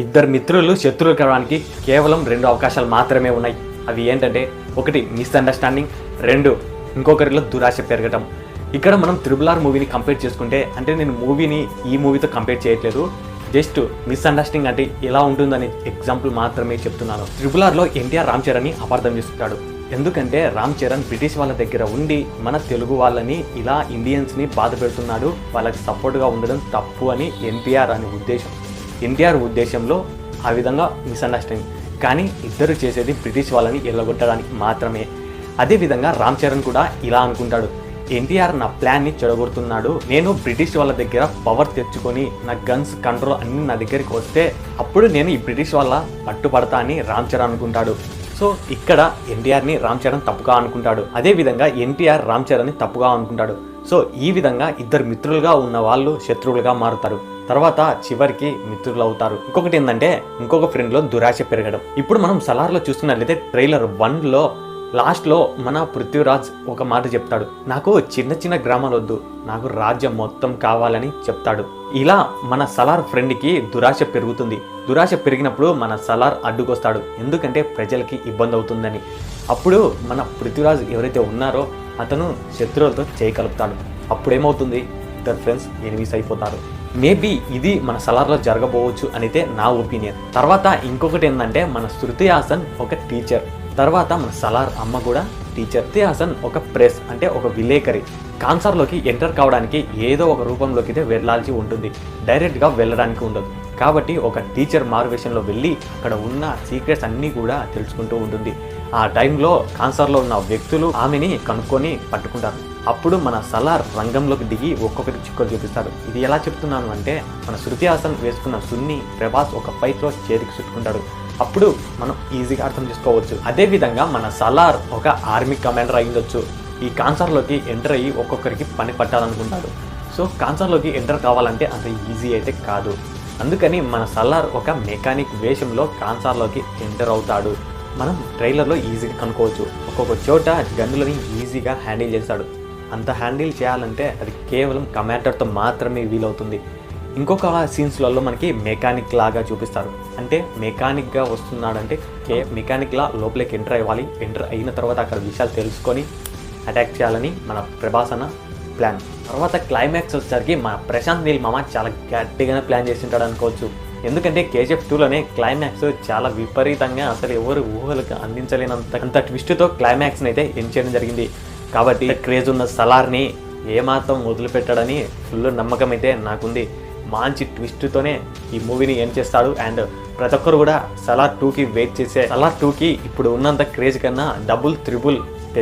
ఇద్దరు మిత్రులు శత్రువులు కావడానికి కేవలం రెండు అవకాశాలు మాత్రమే ఉన్నాయి. అవి ఏంటంటే ఒకటి మిస్అండర్స్టాండింగ్ రెండు ఇంకొకరిలో దురాశ పెరగటం. ఇక్కడ మనం త్రిబుల్ ఆర్ మూవీని కంపేర్ చేసుకుంటే అంటే నేను మూవీని ఈ మూవీతో కంపేర్ చేయట్లేదు. జస్ట్ మిస్అండర్స్టాండింగ్ అంటే ఎలా ఉంటుందని ఎగ్జాంపుల్ మాత్రమే చెప్తున్నాను. త్రిబుల్ ఆర్లో ఎన్టీఆర్ రామ్ చరణ్ని అపార్థం చేసుకుంటాడు ఎందుకంటే రామ్ చరణ్ బ్రిటిష్ వాళ్ళ దగ్గర ఉండి మన తెలుగు వాళ్ళని ఇలా ఇండియన్స్ని బాధ పెడుతున్నాడు. వాళ్ళకి సపోర్ట్గా ఉండడం తప్పు అని ఎన్టీఆర్ అనే ఉద్దేశం. ఎన్టీఆర్ ఉద్దేశంలో ఆ విధంగా మిస్అండర్స్టాండింగ్. కానీ ఇద్దరు చేసేది బ్రిటిష్ వాళ్ళని ఎల్లగొట్టడానికి మాత్రమే. అదేవిధంగా రామ్ చరణ్ కూడా ఇలా అనుకుంటాడు. ఎన్టీఆర్ నా ప్లాన్ని చెడగొడుతున్నాడు. నేను బ్రిటిష్ వాళ్ళ దగ్గర పవర్ తెచ్చుకొని నా గన్స్ కంట్రోల్ అన్ని నా దగ్గరికి వస్తే అప్పుడు నేను ఈ బ్రిటిష్ వాళ్ళ పట్టుపడతా అని రామ్ చరణ్ అనుకుంటాడు. సో ఇక్కడ ఎన్టీఆర్ని రామ్ చరణ్ తప్పుగా అనుకుంటాడు. అదే విధంగా ఎన్టీఆర్ రామ్ చరణ్ని తప్పుగా అనుకుంటాడు. సో ఈ విధంగా ఇద్దరు మిత్రులుగా ఉన్న వాళ్ళు శత్రువులుగా మారుతారు. తర్వాత చివరికి మిత్రులు అవుతారు ఇంకొకటి ఏంటంటే ఇంకొక ఫ్రెండ్లో దురాశ పెరగడం. ఇప్పుడు మనం సలార్లో చూస్తున్నట్లయితే ట్రైలర్ వన్లో లాస్ట్లో మన పృథ్వీరాజ్ ఒక మాట చెప్తాడు. నాకు చిన్న చిన్న గ్రామాలు వద్దు నాకు రాజ్యం మొత్తం కావాలని చెప్తాడు. ఇలా మన సలార్ ఫ్రెండ్కి దురాశ పెరుగుతుంది. దురాశ పెరిగినప్పుడు మన సలార్ అడ్డుకొస్తాడు. ఎందుకంటే ప్రజలకి ఇబ్బంది అవుతుందని అప్పుడు మన పృథ్వీరాజ్ ఎవరైతే ఉన్నారో అతను శత్రువులతో చేయగలుగుతాడు అప్పుడేమవుతుంది? ఇద్దరు ఫ్రెండ్స్ ఎనిమిస్ అయిపోతారు. మేబీ ఇది మన సలార్లో జరగబోవచ్చు అయితే నా ఒపీనియన్. తర్వాత ఇంకొకటి ఏంటంటే మన శృతి హాసన్ ఒక టీచర్. తర్వాత మన సలార్ అమ్మ కూడా టీచర్. శృతి హాసన్ ఒక ప్రెస్ అంటే ఒక విలేకరి. కాన్సర్లోకి ఎంటర్ కావడానికి ఏదో ఒక రూపంలోకి అయితే వెళ్ళాల్సి ఉంటుంది. డైరెక్ట్గా వెళ్ళడానికి ఉండదు. కాబట్టి ఒక టీచర్ మార్వేషన్లో వెళ్ళి అక్కడ ఉన్న సీక్రెట్స్ అన్నీ కూడా తెలుసుకుంటూ ఉంటుంది. ఆ టైంలో కాన్సర్లో ఉన్న వ్యక్తులు ఆమెని కనుక్కొని పట్టుకుంటారు. అప్పుడు మన సలార్ రంగంలోకి దిగి ఒక్కొక్కరికి చిక్కులు చూపిస్తాడు. ఇది ఎలా చెప్తున్నాను అంటే మన శృతి హాసన్ వేసుకున్న సున్ని ప్రభాస్ ఒక ఫైట్లో చేతికి చుట్టుకుంటాడు. అప్పుడు మనం ఈజీగా అర్థం చేసుకోవచ్చు. అదేవిధంగా మన సలార్ ఒక ఆర్మీ కమాండర్ అయ్యుండొచ్చు ఈ కాన్సర్లోకి ఎంటర్ అయ్యి ఒక్కొక్కరికి పని పట్టాలనుకుంటాడు. సో కాన్సర్లోకి ఎంటర్ కావాలంటే అంత ఈజీ అయితే కాదు. అందుకని మన సలార్ ఒక మెకానిక్ వేషంలో కాన్సార్లోకి ఎంటర్ అవుతాడు. మనం ట్రైలర్లో ఈజీగా కనుక్కోవచ్చు. ఒక్కొక్క చోట గన్నులని ఈజీగా హ్యాండిల్ చేస్తాడు. అంత హ్యాండిల్ చేయాలంటే అది కేవలం కమాండర్తో మాత్రమే వీలవుతుంది. ఇంకొక సీన్స్లలో మనకి మెకానిక్ లాగా చూపిస్తారు. అంటే మెకానిక్గా వస్తున్నాడంటే కే మెకానిక్ లా లోపలికి ఎంటర్ అవ్వాలి. ఎంటర్ అయిన తర్వాత అక్కడ విషయాలు తెలుసుకొని అటాక్ చేయాలని మన ప్రభాసన ప్లాన్. తర్వాత క్లైమాక్స్ వచ్చేసరికి మన ప్రశాంత్ నీల్ మామ చాలా గట్టిగానే ప్లాన్ చేసింటాడు అనుకోవచ్చు. ఎందుకంటే కేజీఎఫ్ టూలోనే క్లైమాక్స్ చాలా విపరీతంగా అసలు ఎవరు ఊహలకు అందించలేనంత అంత ట్విస్ట్తో క్లైమాక్స్ని అయితే ఎండ్ చేయడం జరిగింది. కాబట్టి క్రేజ్ ఉన్న సలార్ని ఏమాత్రం వదిలిపెట్టాడని ఫుల్ నమ్మకం అయితే నాకుంది. మంచి ట్విస్ట్తోనే ఈ మూవీని ఏం చేస్తాడు అండ్ ప్రతి ఒక్కరు కూడా సలార్ టూకి వెయిట్ చేసే సలార్ టూకి ఇప్పుడు ఉన్నంత క్రేజ్ కన్నా డబుల్ త్రిబుల్